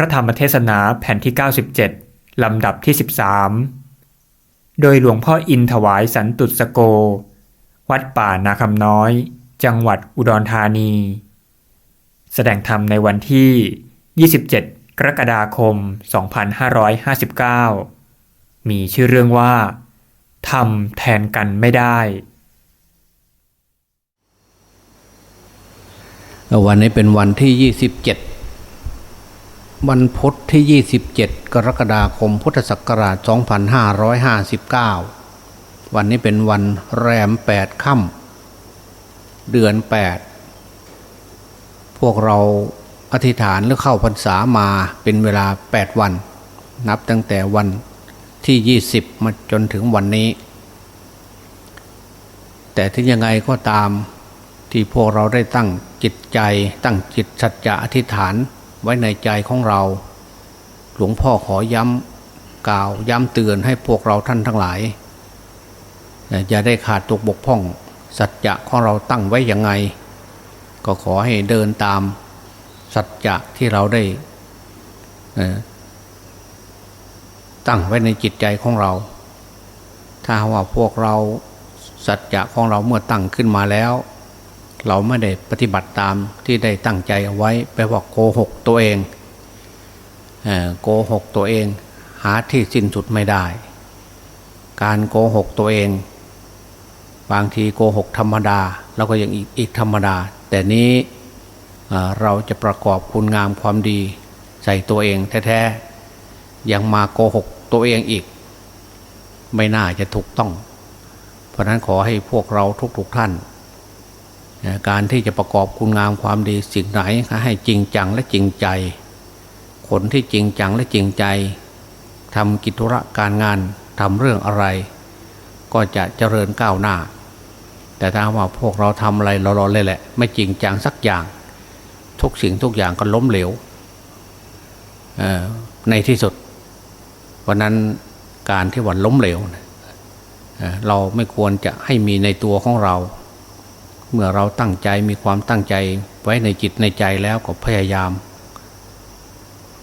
พระธรรมเทศนาแผ่นที่ 97 ลำดับที่ 13 โดยหลวงพ่ออินถวายสันตุสโก วัดป่านาคำน้อย จังหวัดอุดรธานี แสดงธรรมในวันที่ 27 กรกฎาคม 2559 มีชื่อเรื่องว่าทำแทนกันไม่ได้ วันนี้เป็นวันที่ 27 วันพุธที่ 27 กรกฎาคม พุทธศักราช 2559 วันนี้เป็นวันแรม 8 ค่ำเดือน 8 พวกเราอธิษฐานหรือเข้าพรรษามาเป็นเวลา 8 วัน นับตั้งแต่วันที่ 20 มาจนถึงวันนี้ แต่ที่ยังไงก็ตามที่พวกเราได้ตั้งจิตใจตั้งจิตสัจจะอธิษฐาน ไว้ในใจของเรา หลวงพ่อขอย้ำกล่าวย้ำเตือนให้พวกเราท่านทั้งหลายอย่าได้ขาดตกบกพร่อง สัจจะของเราตั้งไว้ยังไง ก็ขอให้เดินตาม สัจจะที่เราได้ตั้งไว้ในจิตใจของเรา ถ้าว่าพวกเราสัจจะของเราเมื่อตั้งขึ้นมาแล้ว เราไม่ได้ปฏิบัติตามที่ได้ตั้งใจเอาไว้แปลว่าโกหกตัวเองโกหกตัวเอง หาที่สิ้นสุดไม่ได้ การโกหกตัวเอง บางทีโกหกธรรมดาแล้วก็ยังอีกอีกธรรมดา แต่นี้เราจะประกอบคุณงามความดีใส่ตัวเองแท้ๆยังมาโกหกตัวเองอีก ไม่น่าจะถูกต้อง เพราะนั้นขอให้พวกเราทุกๆท่าน การที่จะประกอบคุณงามความดีสิ่งไหนให้จริงจังและจริงใจ คนที่จริงจังและจริงใจทำกิจธุระการงานทำเรื่องอะไร ก็จะเจริญก้าวหน้า แต่ถ้าว่าพวกเราทำอะไรรอๆเลยแหละ ไม่จริงจังสักอย่าง ทุกสิ่งทุกอย่างก็ล้มเหลวในที่สุดวันนั้นการที่วันล้มเหลวเราไม่ควรจะให้มีในตัวของเรา เมื่อเราตั้งใจมีความตั้งใจไว้ในจิตในใจแล้วก็พยายาม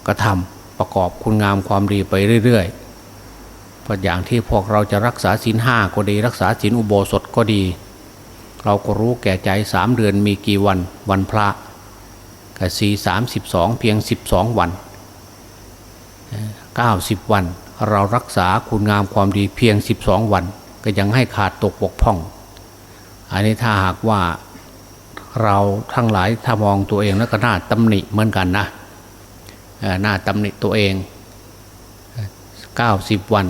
กระทำประกอบคุณงามความดีไปเรื่อยๆเพราะอย่างที่พวกเราจะรักษาศีลห้าก็ดี รักษาศีลอุโบสถก็ดี เราก็รู้แก่ใจสามเดือนมีกี่วันวันพระกับสี่สามสิบสองเพียงสิบสองวันเก้าสิบวัน เรารักษาคุณงามความดีเพียงสิบสองวัน ก็ยังให้ขาดตกบกพร่อง อันนี้ถ้าหากว่าเราทั้งหลายถ้ามองตัวเองแล้วก็น่าตำหนิเหมือนกันนะหน้าตำหนิตัวเอง 90 วัน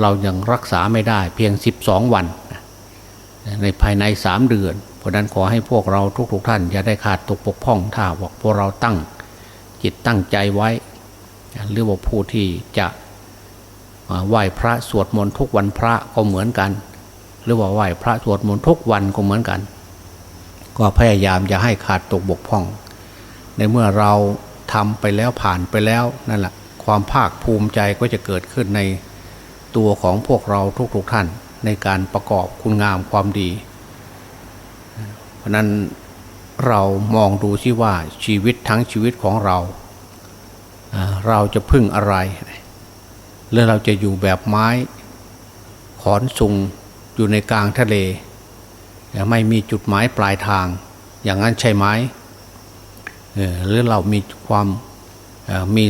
เรายังรักษาไม่ได้เพียง 12 วัน ในภายใน 3 เดือน เพราะนั้นขอให้พวกเราทุก ๆทท่านอย่าได้ขาดตกปกพ่องถ้าบอกพวกเราตั้งจิตตั้งใจไว้ หรือว่าผู้ที่จะไหว้พระสวดมนต์ทุกวันพระก็เหมือนกัน หรือว่าไหว้พระสวดมนต์ทุกวันก็เหมือนกัน ก็พยายามอย่าให้ขาดตกบกพร่อง ในเมื่อเราทำไปแล้วผ่านไปแล้วนั่นแหละความภาคภูมิใจก็จะเกิดขึ้นในตัวของพวกเราทุกๆทท่าน ในการประกอบคุณงามความดี เพราะนั้นเรามองดูที่ว่าชีวิตทั้งชีวิตของเรา เราจะพึ่งอะไร หรือเราจะอยู่แบบไม้ ขอนสุง อยู่ในกลางทะเล ไม่มีจุดหมายปลายทาง อย่างนั้นใช่ไหมหรือเรามีความมี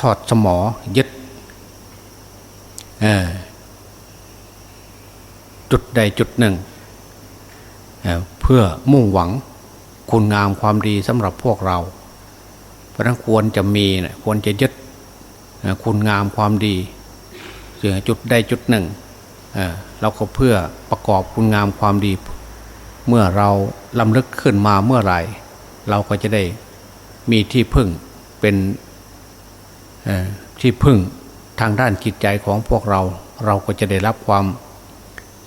ทอดสมอยึดจุดใดจุดหนึ่งเพื่อมุ่งหวังคุณงามความดีสำหรับพวกเรา เพราะนั้นควรจะมีควรจะยึดคุณงามความดีจุดใดจุดหนึ่ง เราก็เพื่อประกอบคุณงามความดี เมื่อเราลำลึกขึ้นมาเมื่อไหร่ เราก็จะได้มีที่พึ่งเป็นที่พึ่งทางด้านจิตใจของพวกเรา เราก็จะได้รับความ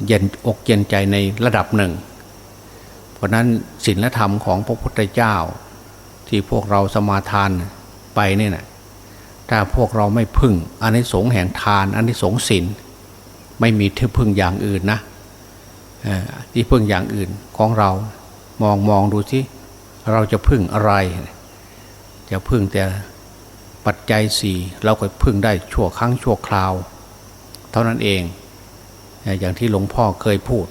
เย็นอกเย็นใจในระดับหนึ่ง เพราะนั้นศีลธรรมของพระพุทธเจ้า ที่พวกเราสมาทานไปเนี่ยนะถ้าพวกเราไม่พึ่งอันนี้สงแห่งทานอันนี้สงศีล ไม่มีที่พึ่งอย่างอื่นนะที่พึ่งอย่างอื่นของเรามองมองดูสิเราจะพึ่งอะไร จะพึ่งแต่ปัจจัยสี่เราก็พึ่งได้ชั่วครั้งชั่วคราว เท่านั้นเอง อย่างที่หลวงพ่อเคยพูด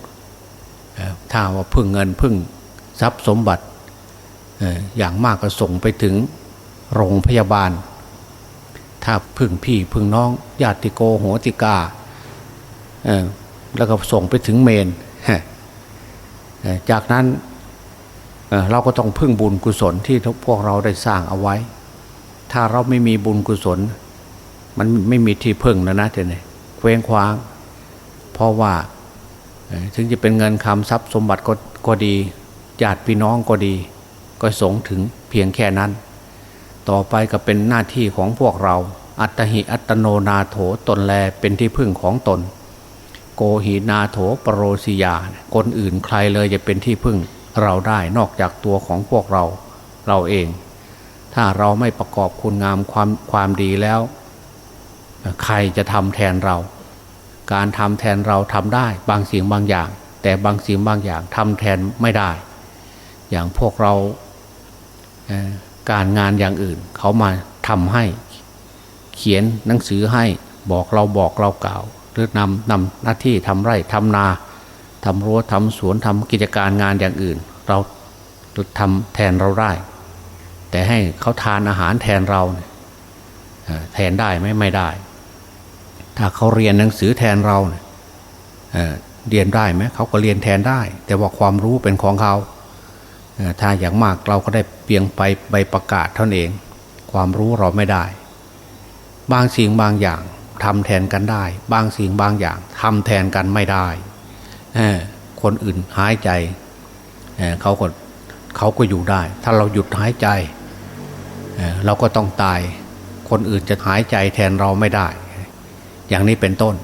ถ้าว่าพึ่งเงินพึ่งทรัพย์สมบัติอย่างมากก็ส่งไปถึงโรงพยาบาล ถ้าพึ่งพี่พึ่งน้องญาติโกโหติกา แล้วก็ส่งไปถึงเมน จากนั้นเเราก็ต้องพึ่งบุญกุศลที่พวกเราได้สร้างเอาไว้ ถ้าเราไม่มีบุญกุศล มันไม่มีที่พึ่งแล้วนะเจเนี่ยเคว้งคว้าง เพราะว่าถึงจะเป็นเงินคำทรัพย์สมบัติก็ก็ดีญาติพี่น้องก็ดี ก็สงถึงเพียงแค่นั้น ต่อไปก็เป็นหน้าที่ของพวกเรา อัตหิอัตโนนาโถตนแลเป็นที่พึ่งของตน โกหินาโถปรโรสิยา คนอื่นใครเลยจะเป็นที่พึ่งเราได้นอกจากตัวของพวกเราเราเอง ถ้าเราไม่ประกอบคุณงามความความดีแล้ว ใครจะทำแทนเรา การทำแทนเราทำได้บางสิ่งบางอย่าง แต่บางสิ่งบางอย่างทำแทนไม่ได้ อย่างพวกเราการงานอย่างอื่น เขามาทำให้ เขียนหนังสือให้บอกเราบอกเรากล่าว รือนำนำหน้าที่ทำไร่ทำนาทำรั้วทำสวนทำกิจการงานอย่างอื่น เราทำแทนเราได้ แต่ให้เขาทานอาหารแทนเราแทนได้ไหมไม่ได้ ถ้าเขาเรียนหนังสือแทนเราเเรียนได้ไหมเขาก็เรียนแทนได้ แต่ว่าความรู้เป็นของเขาถ้าอย่างมากเราก็ได้เพียงไปใบประกาศเท่านั้นเอง ความรู้เราไม่ได้ บางสิ่งบางอย่าง ทำแทนกันได้ บางสิ่งบางอย่างทำแทนกันไม่ได้ คนอื่นหายใจเเขาก็เขาก็อยู่ได้ ถ้าเราหยุดหายใจเเราก็ต้องตาย คนอื่นจะหายใจแทนเราไม่ได้ อย่างนี้เป็นต้น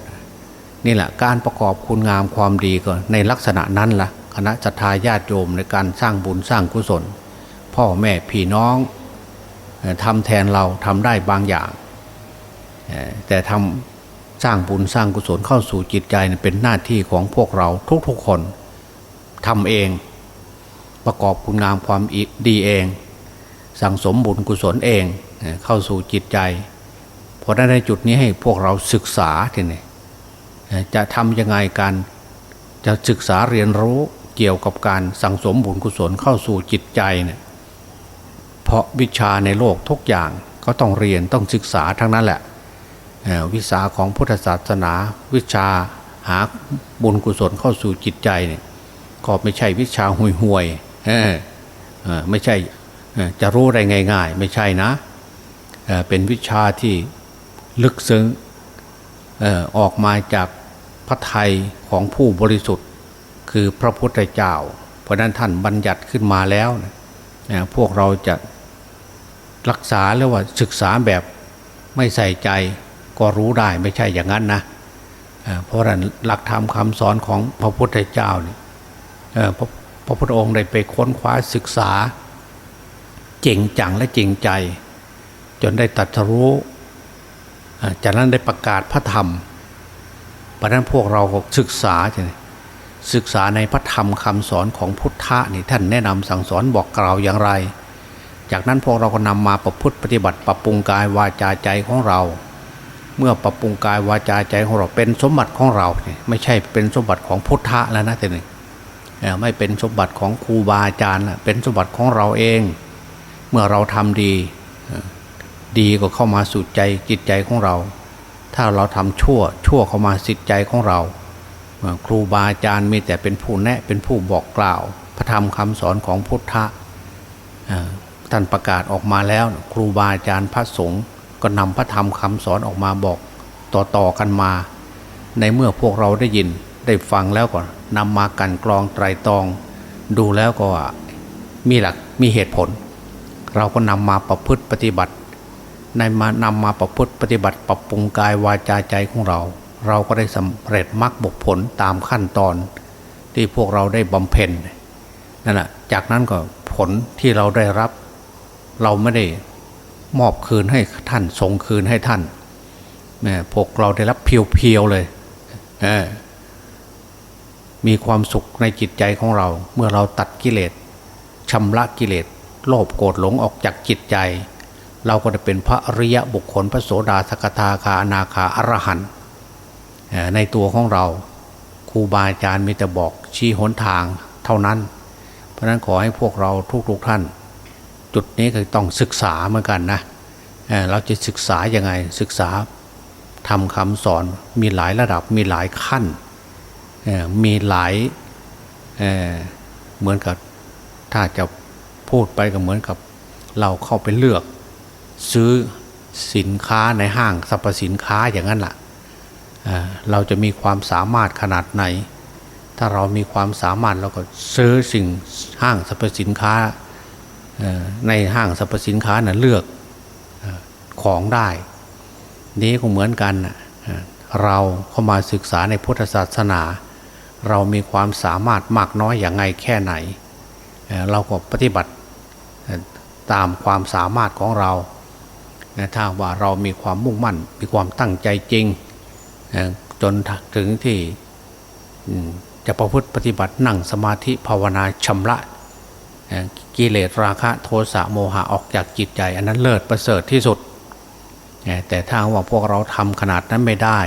นี่แหละการประกอบคุณงามความดีก็ในลักษณะนั้นละ่ะคณะจัตตาญาติโยมในการสร้างบุญสร้างกุศล พ่อแม่พี่น้องทำแทนเราทำได้บางอย่าง แต่ทำสร้างบุญสร้างกุศลเข้าสู่จิตใจเนี่ยเป็นหน้าที่ของพวกเราทุกๆคนทำเองประกอบคุณงามความดีเอง สั่งสมบุญกุศลเองเข้าสู่จิตใจเพราะนั้นในจุดนี้ให้พวกเราศึกษาทีนี่จะทำยังไงการจะศึกษาเรียนรู้เกี่ยวกับการสั่งสมบุญกุศลเข้าสู่จิตใจเนี่ยเพราะวิชาในโลกทุกอย่างก็ต้องเรียนต้องศึกษาทั้งนั้นแหละ วิสาของพุทธศาสนา วิชาหาบุญกุศลเข้าสู่จิตใจเนี่ยก็ไม่ใช่วิชาห่วยห่วยๆไม่ใช่จะรู้อะได้ง่าย ๆ ไม่ใช่นะเเป็นวิชาที่ลึกซึ้งออออกมาจากพระไทยของผู้บริสุทธิ์ คือพระพุทธเจ้า เพราะนั้นท่านบัญญัติขึ้นมาแล้วนะพวกเราจะรักษาหรือว่าศึกษาแบบไม่ใส่ใจ ก็รู้ได้ไม่ใช่อย่างนั้นนะเพราะนั้นหลักธรรมคำสอนของพระพุทธเจ้าเนี่ยพระพระพุทธองค์ได้ไปค้นคว้าศึกษาจริงจังและจริงใจ จนได้ตัดรู้จากนั้นได้ประกาศพระธรรมเพราะนั้นพวกเราก็ศึกษาใช่ไหมศึกษาในพระธรรมคำสอนของพุทธะนี่ท่านแนะนำสั่งสอนบอกกล่าวอย่างไร จากนั้นพวกเราก็นำมาประพฤติปฏิบัติปรับปรุงกายวาจาใจของเรา เมื่อปรับปรุงกายวาจาใจของเราเป็นสมบัติของเราไม่ใช่เป็นสมบัติของพุทธะแล้วนะแต่หนึ่งไม่เป็นสมบัติของครูบาอาจารย์เป็นสมบัติของเราเอง เมื่อเราทำดี ดีก็เข้ามาสู่ใจจิตใจของเรา ถ้าเราทำชั่วชั่วเข้ามาสิทใจของเรา ครูบาอาจารย์มีแต่เป็นผู้แนะเป็นผู้บอกกล่าว พระธรรมคำสอนของพุทธะท่านประกาศออกมาแล้ว ครูบาอาจารย์พระสงฆ์ ก็นำพระธรรมคำสอนออกมาบอกต่อๆกันมา ในเมื่อพวกเราได้ยินได้ฟังแล้วก็นำมากันกรองไตรตรอง ดูแล้วก็มีหลักมีเหตุผล เราก็นำมาประพฤติปฏิบัติ ในมานำมาประพฤติปฏิบัติปรับปรุงกายวาจาใจของเรา เราก็ได้สำเร็จมรรคบกผลตามขั้นตอน ที่พวกเราได้บำเพ็ญนั่นแหละจากนั้นก็ผลที่เราได้รับ เราไม่ได้ มอบคืนให้ท่านส่งคืนให้ท่านเนี่พวกเราได้รับเพียวๆเลยเออมีความสุขในจิตใจของเรา เมื่อเราตัดกิเลสชำระกิเลสโลภโกรธหลงออกจากจิตใจ เราก็จะเป็นพระอริยะบุคคลพระโสดาสกทาคาอนาคาอรหันในตัวของเราครูบาอาจารย์มีแต่บอกชี้หนทางเท่านั้น เพราะฉะนั้นขอให้พวกเราทุกๆท่าน จุดนี้ก็ต้องศึกษาเหมือนกันนะเราจะศึกษายังไงศึกษาทำคำสอนมีหลายระดับมีหลายขั้นมีหลายเเหมือนกับถ้าจะพูดไปก็เหมือนกับเราเข้าไปเลือก ซื้อสินค้าในห้างสรรพสินค้าอย่างนั้นแหละเอ่อเราจะมีความสามารถขนาดไหน ถ้าเรามีความสามารถเราก็ซื้อสิ่งห้างสรรพสินค้า ในห้างสรรพสินค้านะ่ะเลือกของได้ นี้ก็เหมือนกันเราเข้ามาศึกษาในพุทธศาสนา เรามีความสามารถมากน้อยอย่างไงแค่ไหน เราก็ปฏิบัติตามความสามารถของเราถ้าว่าเรามีความมุ่งมั่น มีความตั้งใจจริง จนถึงที่จะประพฤติปฏิบัตินั่งสมาธิภาวนาชำระ กิเลสราคะโทสะโมหะออกจากจิตใจ อันนั้นเลิศประเสริฐที่สุด แต่ถ้าว่าพวกเราทำขนาดนั้นไม่ได้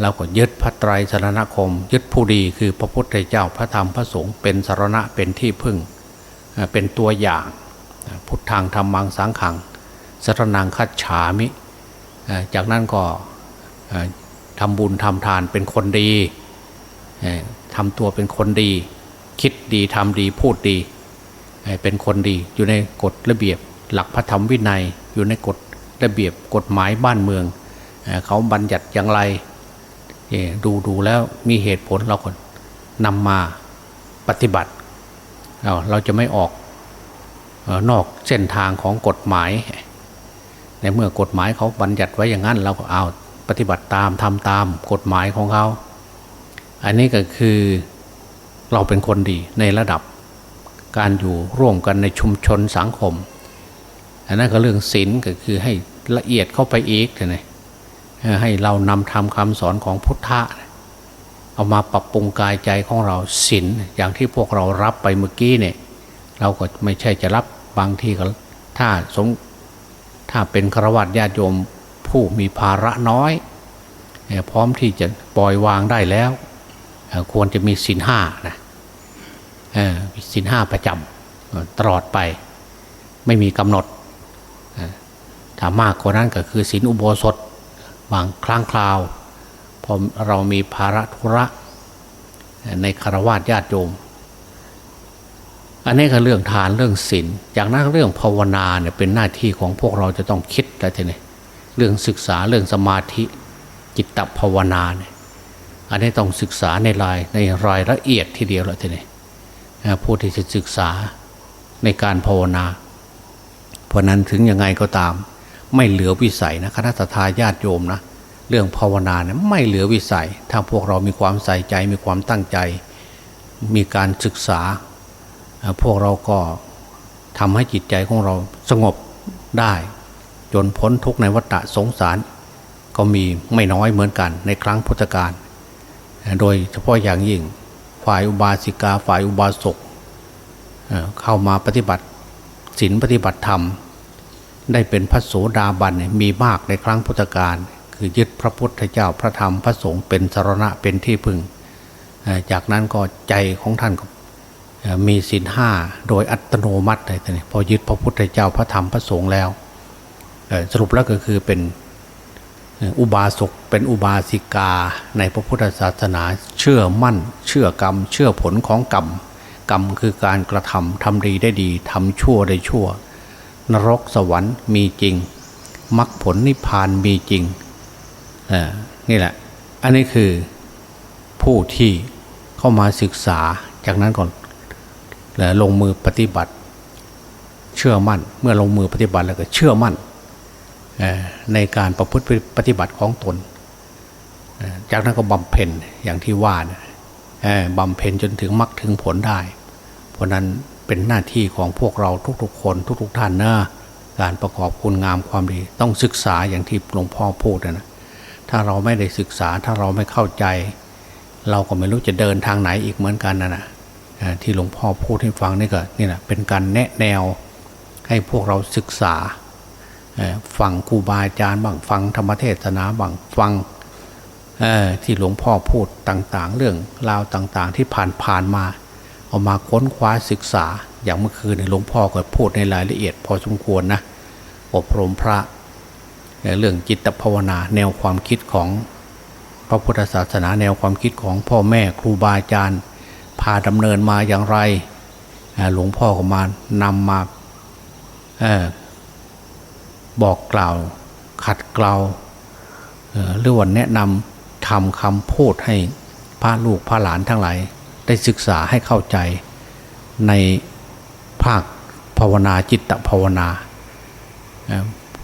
เราก็ยึดพระไตรสรณคม ยึดผู้ดีคือพระพุทธเจ้าพระธรรมพระสงฆ์เป็นสารณะเป็นที่พึ่งเป็นตัวอย่างพุทธังธรรมังสังขังสรนังคัจฉามิ จากนั้นก็ทำบุญทำทานเป็นคนดีทำตัวเป็นคนดี คิดดีทำดีพูดดี เป็นคนดีอยู่ในกฎระเบียบ หลักพระธรรมวินัย อยู่ในกฎระเบียบกฎหมายบ้านเมือง เขาบัญญัติอย่างไรดูดูแล้วมีเหตุผลเราก็นำมาปฏิบัติเราเราจะไม่ออกนอกเส้นทางของกฎหมาย ในเมื่อกฎหมายเขาบัญญัติไว้อย่างนั้น เราก็เอาปฏิบัติตามทำตามกฎหมายของเขา อันนี้ก็คือเราเป็นคนดีในระดับ การอยู่ร่วมกันในชุมชนสังคม อันนั้นก็เรื่องศีลก็คือให้ละเอียดเข้าไปอีกนะให้เรานำทำคำสอนของพุทธะเอามาปรับปรุงกายใจของเราศีลอย่างที่พวกเรารับไปเมื่อกี้เนี่ย เราก็ไม่ใช่จะรับบางทีก็ถ้าสมถ้าเป็นฆราวาสญาติโยมผู้มีภาระน้อยพร้อมที่จะปล่อยวางได้แล้ว ควรจะมีสินห้านะ สินห้าประจำเอ่อตลอดไปไม่มีกำหนดถ้ามากกว่านั้นก็คือสินอุโบสถบางครั้งคราวพอเรามีภาระธุระในคารวะญาติโยม อันนี้ก็เรื่องทานเรื่องศีลจากนั้นเรื่องภาวนาเนี่ยเป็นหน้าที่ของพวกเราจะต้องคิดแล้วทีนี้เรื่องศึกษาเรื่องสมาธิจิตตภาวนาเนี่ยอันนี้ต้องศึกษาในรายในรายละเอียดทีเดียวแล้วทีนี้ ผู้ที่จะศึกษาในการภาวนา เพราะนั้นถึงยังไงก็ตาม ไม่เหลือวิสัยนะคณะทาญาติโยมนะเรื่องภาวนาเนี่ยไม่เหลือวิสัย ถ้าพวกเรามีความใส่ใจมีความตั้งใจ มีการศึกษา พวกเราก็ทำให้จิตใจของเราสงบได้ จนพ้นทุกในวัฏสงสาร ก็มีไม่น้อยเหมือนกันในครั้งพุทธกาลโดยเฉพาะอย่างยิ่ง ฝ่ายอุบาสิกาฝ่ายอุบาสกเข้ามาปฏิบัติศีลปฏิบัติธรรม ได้เป็นพระโสดาบันมีมากในครั้งพุทธกาลคือยึดพระพุทธเจ้าพระธรรมพระสงฆ์เป็นสรณะเป็นที่พึ่ง จากนั้นก็ใจของท่านก็มีศีลห้าโดยอัตโนมัติเลยทีนี้พอยึดพระพุทธเจ้าพระธรรมพระสงฆ์แล้วสรุปแล้วก็คือเป็น อุบาสกเป็นอุบาสิกาในพระพุทธศาสนาเชื่อมั่น เชื่อกรรม เชื่อผลของกรรม กรรมคือการกระทำทำดีได้ดีทำชั่วได้ชั่ว นรกสวรรค์มีจริงมรรคผลนิพพานมีจริงนี่แหละ อันนี้คือผู้ที่เข้ามาศึกษาจากนั้นก่อนแล้วลงมือปฏิบัติ เชื่อมั่น เมื่อลงมือปฏิบัติแล้วก็เชื่อมั่น ในการประพฤติปฏิบัติของตน จากนั้นก็บำเพ็ญอย่างที่ว่านะเอ่อบำเพ็ญจนถึงมรรคถึงผลได้ เพราะนั้นเป็นหน้าที่ของพวกเราทุกๆ คนทุก ๆ ท่านนะการประกอบคุณงามความดี ต้องศึกษาอย่างที่หลวงพ่อพูดนะถ้าเราไม่ได้ศึกษาถ้าเราไม่เข้าใจ เราก็ไม่รู้จะเดินทางไหนอีกเหมือนกันนะนะที่หลวงพ่อพูดให้ฟังนี่ก็นี่แหละเป็นการแนะแนวให้พวกเราศึกษา ฟังครูบาอาจารย์บ้างฟังธรรมเทศนาบ้างฟังที่หลวงพ่อพูดต่างๆ เรื่องราวต่างๆ ที่ผ่านผ่านๆมาเอามาค้นคว้าศึกษา อย่างเมื่อคืนเนี่ยหลวงพ่อก็พูดในรายละเอียด พอสมควรนะอบรมพระในเรื่องจิตภาวนาแนวความคิดของพระพุทธศาสนาแนวความคิดของพ่อแม่ครูบาอาจารย์พาดำเนินมาอย่างไรหลวงพ่อก็มานำมา บอกกล่าว ขัดเกลาหรือว่าแนะนำทำคำพูดให้พระลูกพระหลานทั้งหลาย ได้ศึกษาให้เข้าใจในภาคภาวนาจิตภาวนา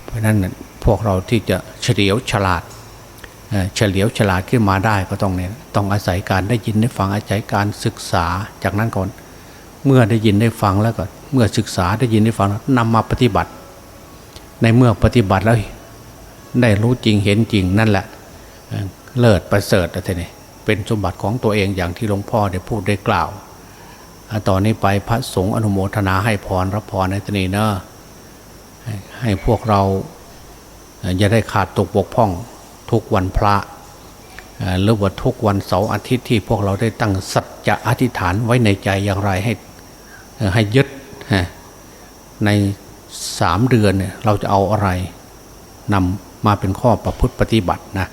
เพราะนั้นพวกเราที่จะเฉลียวฉลาดเฉลียวฉลาดขึ้นมาได้ก็ต้องเนี่ยต้องอาศัยการได้ยินได้ฟังอาศัยการศึกษาจากนั้นก่อน เมื่อได้ยินได้ฟังแล้วก็เมื่อศึกษาได้ยินได้ฟังแล้วนำมาปฏิบัติ ในเมื่อปฏิบัติแล้วได้รู้จริงเห็นจริงนั่นแหละเลิศประเสริฐอะไรนี่เป็นสมบัติของตัวเองอย่างที่หลวงพ่อได้พูดได้กล่าวต่อนนี้ไปพระสงฆ์อนุโมทนาให้พรรับพรในตนีเนอะให้พวกเราอย่าได้ขาดตกบกพร่องทุกวันพระหรือว่าทุกวันเสาร์อาทิตย์ที่พวกเราได้ตั้งสัจจะอธิษฐานไว้ในใจอย่างไรให้ให้ยึดใน สามเดือนเนี่ยเราจะเอาอะไรนำมาเป็นข้อประพฤติปฏิบัตินะ